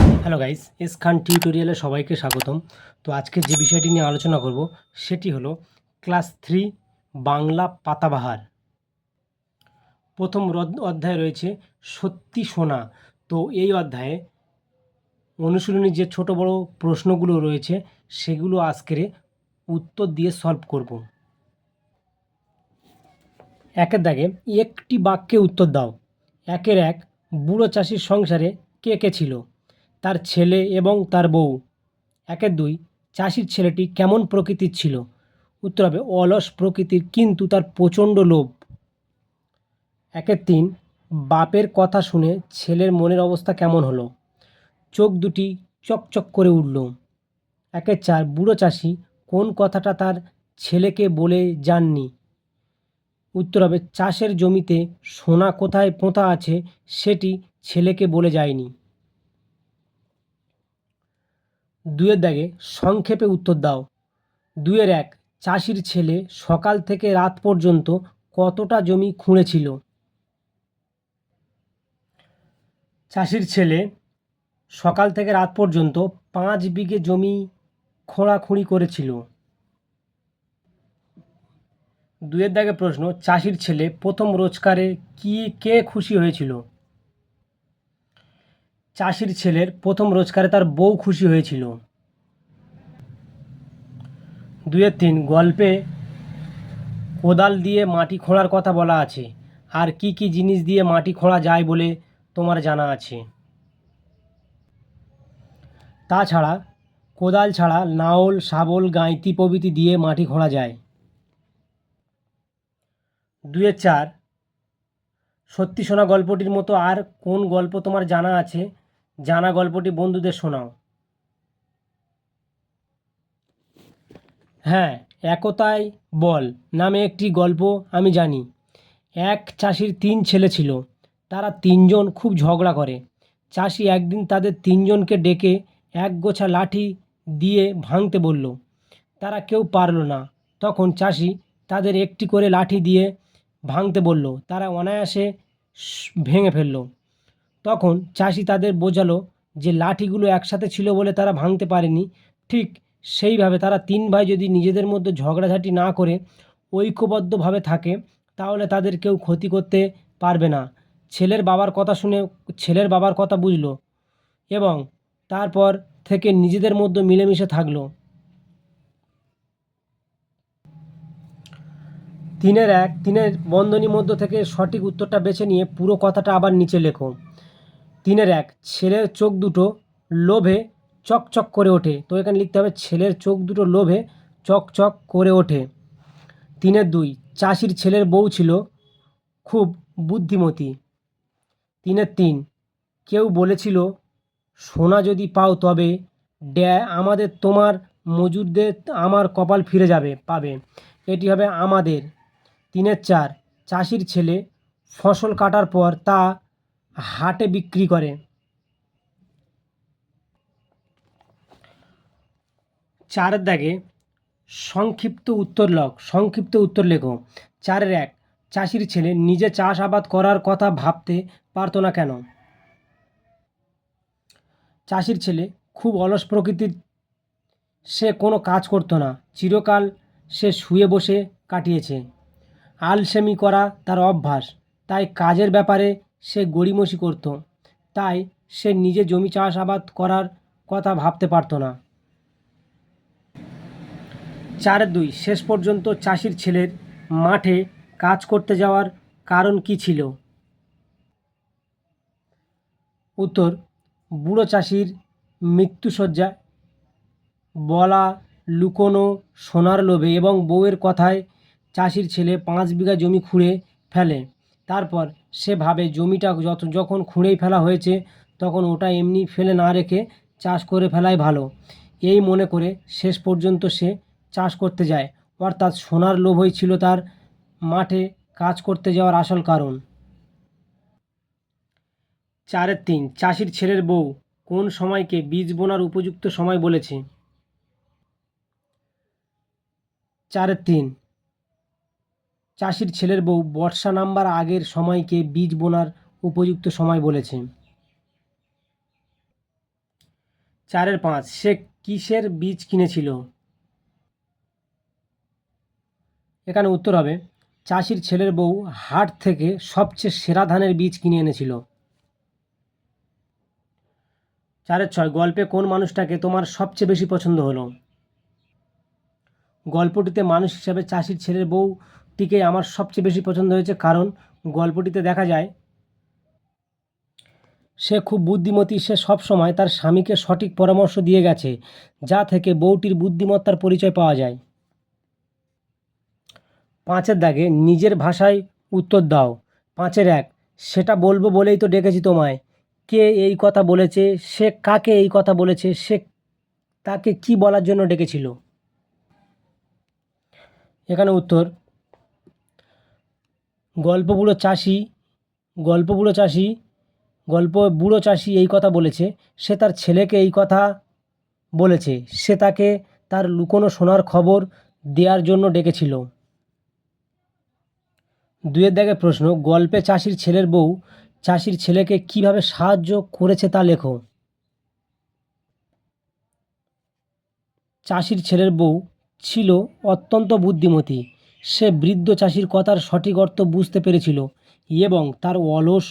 Hello guys S খান টিউটোরিয়ালে সবাইকে স্বাগতম। তো আজকে যে বিষয়টি নিয়ে আলোচনা করব, সেটি হলো ক্লাস থ্রি, বাংলা পাতাবাহার। প্রথম অধ্যায়ে রয়েছে সত্যি শোনা। তো এই অধ্যায়ে অনুশীলনী যে ছোট বড় প্রশ্নগুলো রয়েছে, সেগুলো আজকের উত্তর দিয়ে সলভ করব। একের দাগে একটি বাক্যে উত্তর দাও। একের এক, বুড়ো চাষির সংসারে কে কে ছিল? তার ছেলে এবং তার বউ। একের দুই, চাষির ছেলেটি কেমন প্রকৃতির ছিল? উত্তর হবে, অলস প্রকৃতির, কিন্তু তার প্রচণ্ড লোভ। একের তিন, বাপের কথা শুনে ছেলের মনের অবস্থা কেমন হলো? চোখ দুটি চকচক করে উঠল। একের চার, বুড়ো চাষি কোন কথাটা তার ছেলেকে বলে যাননি উত্তর হবে, চাষের জমিতে সোনা কোথায় পোঁতা আছে সেটি ছেলেকে বলে যায়নি। দুয়ের দাগে সংক্ষেপে উত্তর দাও। দুয়ের এক, চাষির ছেলে সকাল থেকে রাত পর্যন্ত কতটা জমি খুঁড়েছিল? চাষির ছেলে সকাল থেকে রাত পর্যন্ত পাঁচ বিঘে জমি খোঁড়াখুঁড়ি করেছিল। দুয়ের দাগে প্রশ্ন, চাষির ছেলে প্রথম রোজগারে কি, কে খুশি হয়েছিল? চাষির ছেলের প্রথম রোজগারে তার বউ খুশি হয়েছিল। দুয়ের তিন, গল্পে কোদাল দিয়ে মাটি খোঁড়ার কথা বলা আছে। আর কি কি জিনিস দিয়ে মাটি খোঁড়া যায় বলে তোমার জানা আছে? তাছাড়া, কোদাল ছাড়া নাওল, শাবল, গাঁইতি প্রভৃতি দিয়ে মাটি খোঁড়া যায়। দুয়ের চার, সত্যি শোনা গল্পটির মতো আর কোন গল্প তোমার জানা আছে? জানা গল্পটি বন্ধুদের শোনাও। হ্যাঁ একতাই বল নামে একটি গল্প আমি জানি। এক চাষির তিন ছেলে ছিল। তারা তিনজন খুব ঝগড়া করে। চাষি একদিন তাদের তিনজনকে ডেকে এক গোছা লাঠি দিয়ে ভাঙতে বলল, তারা কেউ পারল না। তখন চাষি তাদের একটি করে লাঠি দিয়ে ভাঙতে বলল। তারা অনায়াসে ভেঙে ফেলল। তখন চাষি তাদের বোঝালো যে লাঠিগুলো একসাথে ছিল বলে তারা ভাঙতে পারেনি। ঠিক সেইভাবে তারা তিন ভাই যদি নিজেদের মধ্যে ঝগড়াঝাটি না করে ঐক্যবদ্ধভাবে থাকে, তাহলে তাদের কেউ ক্ষতি করতে পারবে না। ছেলের বাবার কথা শুনে, ছেলের বাবার কথা বুঝলো এবং তারপর থেকে নিজেদের মধ্যে মিলেমিশে থাকল। তিনের এক, তিনের বন্ধনীর মধ্য থেকে সঠিক উত্তরটা বেছে নিয়ে পুরো কথাটা আবার নিচে লেখো। তিনের এক, ছেলের চোখ দুটো লোভে চকচক করে ওঠে। তো এখানে লিখতে হবে, ছেলের চোখ দুটো লোভে চকচক করে ওঠে। তিনের দুই, চাষির ছেলের বউ ছিল খুব বুদ্ধিমতী। তিনের তিন, কেউ বলেছিল, সোনা যদি পাও তবে ড্যা, আমাদের তোমার মজুরদের আমার কপাল ফিরে যাবে, পাবে। এটি হবে আমাদের। তিনের চার, চাষির ছেলে ফসল কাটার পর তা হাটে বিক্রি করে। চারের দাগে সংক্ষিপ্ত উত্তর লক সংক্ষিপ্ত উত্তর লেখো। চারের এক, চাষির ছেলে নিজে চাষাবাদ করার কথা ভাবতে পারতো না কেন? চাষির ছেলে খুব অলস প্রকৃতির, সে কোনো কাজ করতো না। চিরকাল সে শুয়ে বসে কাটিয়েছে। আলসেমি করা তার অভ্যাস। তাই কাজের ব্যাপারে সে গড়িমসি করত। তাই সে নিজে জমি চাষাবাদ করার কথা ভাবতে পারতো না। চার দুই, শেষ পর্যন্ত চাষির ছেলের মাঠে কাজ করতে যাওয়ার কারণ কি ছিল? উত্তর, বুড়ো চাষির মৃত্যুসজ্জা বলা, লুকোনো সোনার লোভে এবং বউয়ের কথায় চাষির ছেলে পাঁচ বিঘা জমি খুঁড়ে ফেলে। তারপর সে ভাবে জমিটা যত যখন খুঁড়েই ফেলা হয়েছে, তখন ওটা এমনি ফেলে না রেখে চাষ করে ফেলাই ভালো। এই মনে করে শেষ পর্যন্ত সে চাষ করতে যায়। অর্থাৎ সোনার লোভই ছিল তার মাঠে কাজ করতে যাওয়ার আসল কারণ। চারের তিন, চাষির ছেলের বউ কোন সময়কে বীজ বোনার উপযুক্ত সময় বলেছে? চারের তিন চাষির ছেলের বউ বর্ষা নাম্বার আগের সময়কে বীজ বোনার উপযুক্ত সময় বলেছে। চারের পাঁচ, সে কিসের বীজ কিনেছিল? এখানে উত্তর হবে, চাষির ছেলের বউ হাট থেকে সবচেয়ে সেরা ধানের বীজ কিনে এনেছিল। চারের ছয়, গল্পে কোন মানুষটাকে তোমার সবচেয়ে বেশি পছন্দ হলো? গল্পটিতে মানুষ হিসাবে চাষির ছেলের বউটিকে আমার সবচেয়ে বেশি পছন্দ হয়েছে কারণ গল্পটিতে দেখা যায়, সে খুব বুদ্ধিমতী, সে সবসময় তার স্বামীকে সঠিক পরামর্শ দিয়ে গেছে, যা থেকে বউটির বুদ্ধিমত্তার পরিচয় পাওয়া যায়। পাঁচের দাগে নিজের ভাষায় উত্তর দাও। পাঁচের এক, সেটা বলব বলেই তো ডেকেছি তোমায়। কে এই কথা বলেছে? সে কাকে এই কথা বলেছে? সে তাকে কি বলার জন্য ডেকেছিল? এখানে উত্তর গল্প বুড়ো চাষি গল্প বুড়ো চাষি গল্প বুড়ো চাষি এই কথা বলেছে। সে তার ছেলেকে এই কথা বলেছে। সে তাকে তার লুকোনো সোনার খবর দেওয়ার জন্য ডেকেছিল। দুয়ের দাগে প্রশ্ন, গল্পে চাষির ছেলের বউ, চাষির ছেলেকে কীভাবে সাহায্য করেছে তা লেখো। চাষির ছেলের বউ ছিল অত্যন্ত বুদ্ধিমতী। সে বৃদ্ধ চাষির কথার সঠিক অর্থ বুঝতে পেরেছিল এবং তার অলস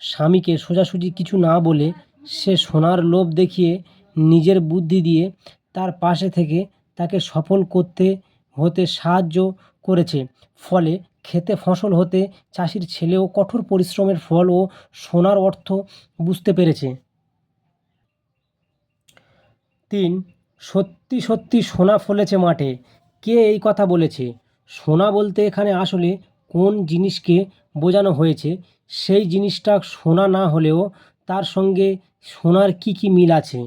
স্বামীকে সোজাসুজি কিছু না বলে সে সোনার লোভ দেখিয়ে নিজের বুদ্ধি দিয়ে তার পাশে থেকে তাকে সফল করতে, হতে সাহায্য করেছে। ফলে খেতে ফসল হতে চাষির ছেলেও কঠোর পরিশ্রমের ফল ও সোনার অর্থ বুঝতে পেরেছে। তিন, সত্যি সত্যি সোনা ফলেছে মাঠে। কে এই কথা বলেছে? সোনা বলতে এখানে আসলে কোন জিনিসকে বোঝানো হয়েছে, সেই জিনিসটা সোনা না হলেও তার সঙ্গে সোনার কি কি মিল আছে।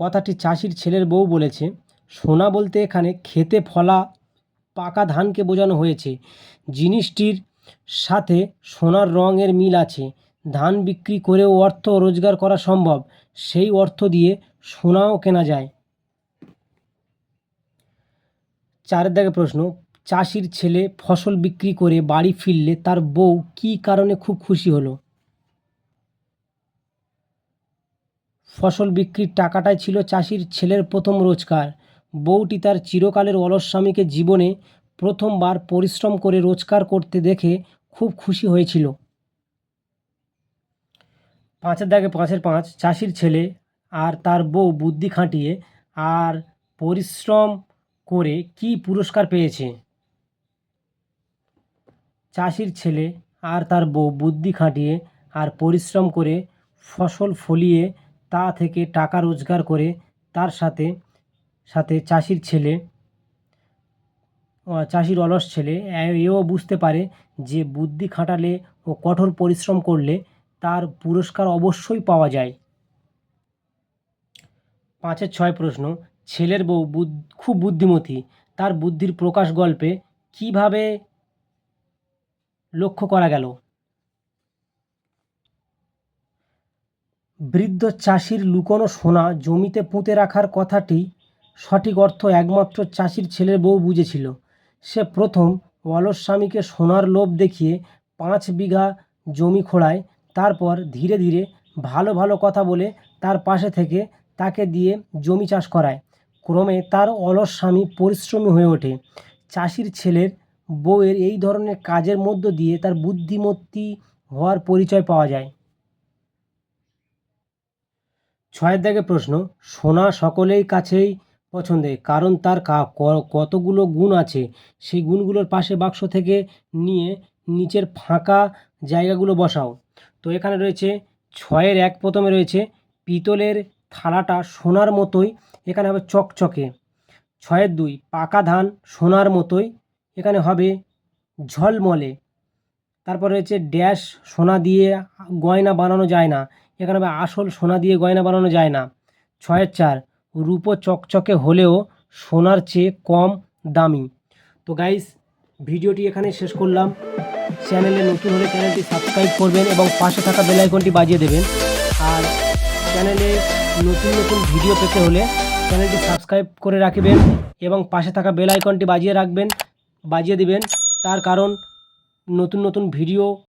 কথাটি চাষির ছেলের বউ বলেছে, সোনা বলতে এখানে খেতে ফলা পাকা ধানকে বোঝানো হয়েছে, জিনিসটির সাথে সোনার রঙের মিল আছে, ধান বিক্রি করেও অর্থ রোজগার করা সম্ভব, সেই অর্থ দিয়ে সোনাও কেনা যায়। চারের দাগে প্রশ্ন, চাষির ছেলে ফসল বিক্রি করে বাড়ি ফিরলে তার বউ কী কারণে খুব খুশি হলো? ফসল বিক্রির টাকাটাই ছিল চাষির ছেলের প্রথম রোজগার। বউটি তার চিরকালের অলস স্বামীকে জীবনে প্রথমবার পরিশ্রম করে রোজগার করতে দেখে খুব খুশি হয়েছিল। পাঁচের দাগে পাঁচের পাঁচ, চাষির ছেলে আর তার বউ বুদ্ধি খাটিয়ে আর পরিশ্রম করে কি পুরস্কার পেয়েছে? চাষির ছেলে আর তার বউ বুদ্ধি খাটিয়ে আর পরিশ্রম করে ফসল ফলিয়ে তা থেকে টাকা রোজগার করে তার সাথে সাথে চাষির ছেলে চাষির অলস ছেলে এও বুঝতে পারে যে বুদ্ধি খাটালে ও কঠোর পরিশ্রম করলে তার পুরস্কার অবশ্যই পাওয়া যায়। পাঁচের ছয় প্রশ্ন ছেলের বউ খুব বুদ্ধিমতী, তার বুদ্ধির প্রকাশ গল্পে কীভাবে লক্ষ্য করা গেল? বৃদ্ধ চাষির লুকোনো সোনা জমিতে পুঁতে রাখার কথাটি সঠিক অর্থ একমাত্র চাষির ছেলের বউ বুঝেছিল। সে প্রথম অলস স্বামীকে সোনার লোভ দেখিয়ে পাঁচ বিঘা জমি খোঁড়ায়, তারপর ধীরে ধীরে ভালো ভালো কথা বলে তার পাশে থেকে তাকে দিয়ে জমি চাষ করায়। ক্রমে তার অলস স্বামী পরিশ্রমী হয়ে ওঠে। চাষির ছেলের বউয়ের এই ধরনের কাজের মধ্য দিয়ে তার বুদ্ধিমত্তি হওয়ার পরিচয় পাওয়া যায়। ছয়ের দাগে প্রশ্ন, সোনা সকলেই কাছেই পছন্দের, কারণ তার কতগুলো গুণ আছে? সেই গুণগুলোর পাশে বাক্স থেকে নিয়ে নিচের ফাঁকা জায়গাগুলো বসাও। তো এখানে রয়েছে, ছয়ের এক প্রথমে রয়েছে, পিতলের থালাটা সোনার মতোই এখানে হবে চকচকে। ছয়ের দুই, পাকা ধান সোনার মতোই। এখানে হবে ঝলমলে। তারপর রয়েছে ড্যাশ, সোনা দিয়ে গয়না বানানো যায় না। এখানে হবে আসল সোনা দিয়ে গয়না বানানো যায় না। ছয়ের চার, রূপো চকচকে হলেও সোনার চেয়ে কম দামি। তো গাইস ভিডিওটি এখানে শেষ করলাম। চ্যানেলে নতুন হলে চ্যানেলটি সাবস্ক্রাইব করবেন এবং পাশে থাকা বেল আইকনটি বাজিয়ে দেবেন। আর চ্যানেলে নতুন নতুন ভিডিও পেতে হলে চ্যানেলটি সাবস্ক্রাইব করে রাখবেন এবং পাশে থাকা বেল আইকনটি বাজিয়ে রাখবেন, বাজিয়ে দিবেন। তার কারণ নতুন নতুন ভিডিও